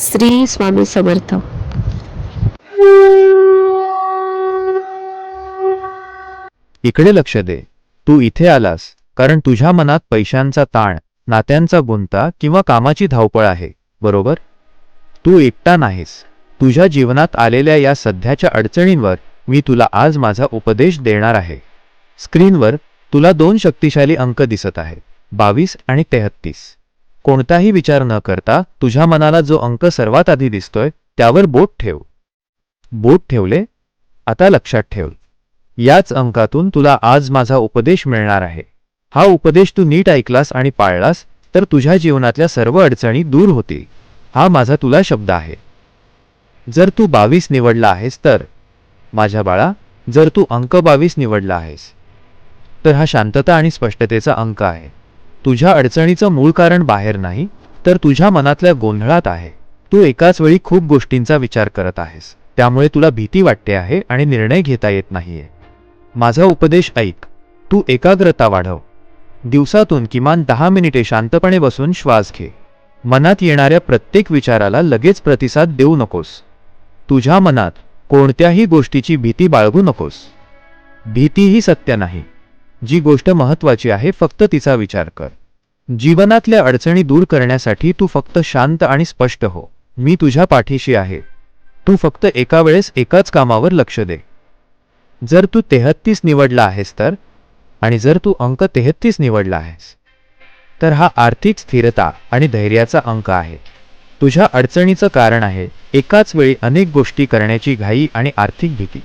श्री स्वामी समर्थ. इकडे लक्ष दे. तू इथे आलास कारण तुझ्या मनात पैशांचा ताण नात्यांचा गुंता किंवा कामाची धावपळ आहे बरोबर? तू एकटा नाहीस. तुझ्या जीवनात आलेल्या या सध्याच्या अडचणींवर मी तुला आज माझा उपदेश देणार आहे. स्क्रीनवर तुला दोन शक्तिशाली अंक दिसत आहेत बावीस आणि तेहत्तीस. कोणताही विचार न करता तुझ्या मनाला जो अंक सर्वात आधी दिसतोय त्यावर बोट ठेव. बोट ठेवले? आता लक्षात ठेव. याच अंकातून तुला आज माझा उपदेश मिळणार आहे. हा उपदेश तू नीट ऐकलास आणि पाळलास तर तुझ्या जीवनातल्या सर्व अडचणी दूर होतील. हा माझा तुला शब्द आहे. जर तू बावीस निवडला आहेस तर माझ्या बाळा जर तू अंक बावीस निवडला आहेस तर हा शांतता आणि स्पष्टतेचा अंक आहे. तुझ्या अडचणीचं मूळ कारण बाहेर नाही तर तुझ्या मनातल्या गोंधळात आहे. तू एकाच वेळी खूप गोष्टींचा विचार करत आहेस. त्यामुळे तुला भीती वाटते आहे आणि निर्णय घेता येत नाहीये. माझा उपदेश ऐक. तू एकाग्रता वाढव. दिवसातून किमान दहा मिनिटे शांतपणे बसून श्वास घे. मनात येणाऱ्या प्रत्येक विचाराला लगेच प्रतिसाद देऊ नकोस. तुझ्या मनात कोणत्याही गोष्टीची भीती बाळगू नकोस. भीती ही सत्य नाही. जी गोष्ट महत्वाची आहे फक्त तिचा विचार कर. जीवनातल्या अडचणी दूर करण्यासाठी तू फक्त शांत आणि स्पष्ट हो. मी तुझ्या पाठीशी आहे. तू फक्त एका वेळेस एकाच कामावर लक्ष दे. जर तू तेहत्तीस निवडला आहेस तर आणि जर तू अंक तेहत्तीस निवडला आहेस तर हा आर्थिक स्थिरता आणि धैर्याचा अंक आहे. तुझ्या अडचणीचं कारण आहे एकाच वेळी अनेक गोष्टी करण्याची घाई आणि आर्थिक भीती.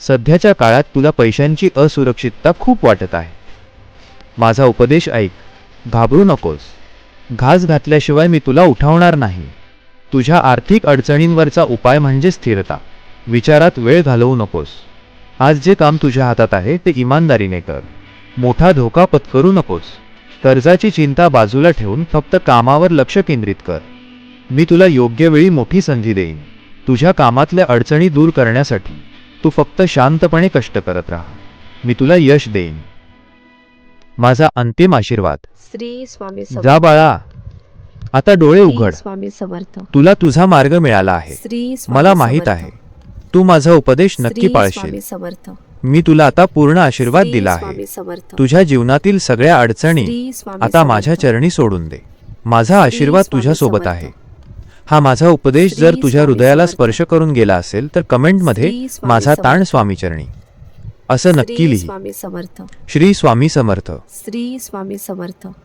सध्याच्या काळात तुला पैशांची असुरक्षितता खूप वाटत आहे. माझा उपदेश ऐक. घाबरू नकोस. घास घातल्याशिवाय मी तुला उठवणार नाही. तुझ्या आर्थिक अडचणींवरचा उपाय म्हणजे स्थिरता. विचारात वेळ घालवू नकोस. आज जे काम तुझ्या हातात आहे ते इमानदारीने कर. मोठा धोका पत्करू नकोस. कर्जाची चिंता बाजूला ठेवून फक्त कामावर लक्ष केंद्रित कर. मी तुला योग्य वेळी मोठी संधी देईन. तुझ्या कामातल्या अडचणी दूर करण्यासाठी. तू फक्त शांतपणे कष्ट करत राहा. मी तुला यश देईन. माझा अंतिम आशीर्वाद. श्री स्वामी जा बाळा. आता डोळे श्री उघड. स्वामी समर्थ. तुला तुझा मार्ग मिळाला आहे. श्री स्वामी मला माहीत समर्थ. आहे. तू माझा उपदेश नक्की श्री पाळशील. स्वामी समर्थ. मी तुला आता पूर्ण आशीर्वाद श्री दिला स्वामी आहे. समर्थ. तुझ्या जीवनातील सगळ्या अडचणी श्री स्वामी आता समर्थ. माझ्या चरणी सोडून दे. माझा आशीर्वाद स्वामी तुझ्या सोबत समर्थ. आहे. हा माझा उपदेश जर तुझ्या हृदयाला. स्पर्श करून गेला असेल तर कमेंटमध्ये माझा ताण समर्थ. स्वामी चरणी असं नक्की लिही. स्वामी समर्थ. श्री स्वामी समर्थ. श्री स्वामी समर्थ.